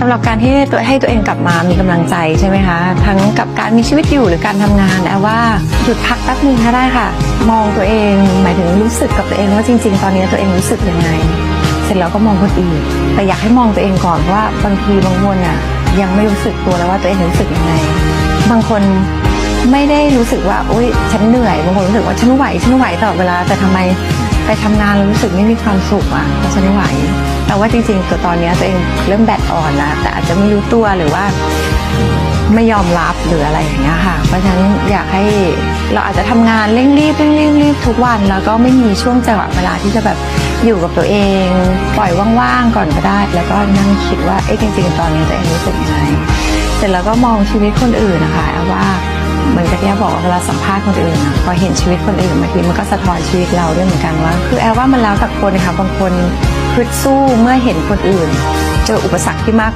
สำหรับการที่ตัวให้ตัวเองกลับมามีกำลังใจใช่ไหมคะ ทั้งกับการมีชีวิตอยู่หรือการทำงานแอบว่าหยุดพักแป๊บนึงก็ได้ค่ะ มองตัวเองหมายถึงรู้สึกกับตัวเองว่าจริง ๆ ตอนนี้ตัวเองรู้สึกยังไง เสร็จแล้วก็มองคนอื่นแต่อยากให้มองตัวเองก่อนว่าบางทีบางคนอะยังไม่รู้สึกตัวแล้วว่าตัวเองรู้สึกยังไง บางคนไม่ได้รู้สึกว่าโอ๊ยฉันเหนื่อยบางคนรู้สึกว่าฉันไหวฉันไหวตลอดเวลาแต่ทำไมไปทำงานแล้วรู้สึกไม่มีความสุขอะเพราะฉันไม่ไหว แต่ว่าจริงๆตัวตอนนี้ตัวเองเริ่มแบตอ่อนแล้วแต่อาจจะไม่รู้ตัวหรือว่าไม่ยอมรับหรืออะไรอย่างเงี้ยค่ะ เพราะฉะนั้นอยากให้เราอาจจะทำงานเร่งรีบเร่งรีบรีบทุกวัน แล้วก็ไม่มีช่วงจังหวะเวลาที่จะแบบอยู่กับตัวเอง ปล่อยว่างๆก่อนก็ได้ แล้วก็นั่งคิดว่าเอ๊ะจริง ๆ ตอนนี้ตัวเองรู้สึกยังไงเสร็จแล้วก็มองชีวิตคนอื่นนะคะว่า ว่าเวลาสัมภาษณ์คนอื่นอะพอเห็นชีวิตคนอื่นบางทีมันก็สะท้อนชีวิตเราด้วยเหมือนกันว่า คือแอลว่ามันแล้วแต่คนนะคะบางคนคืดสู้เมื่อเห็นคนอื่น เจออุปสรรคที่มาก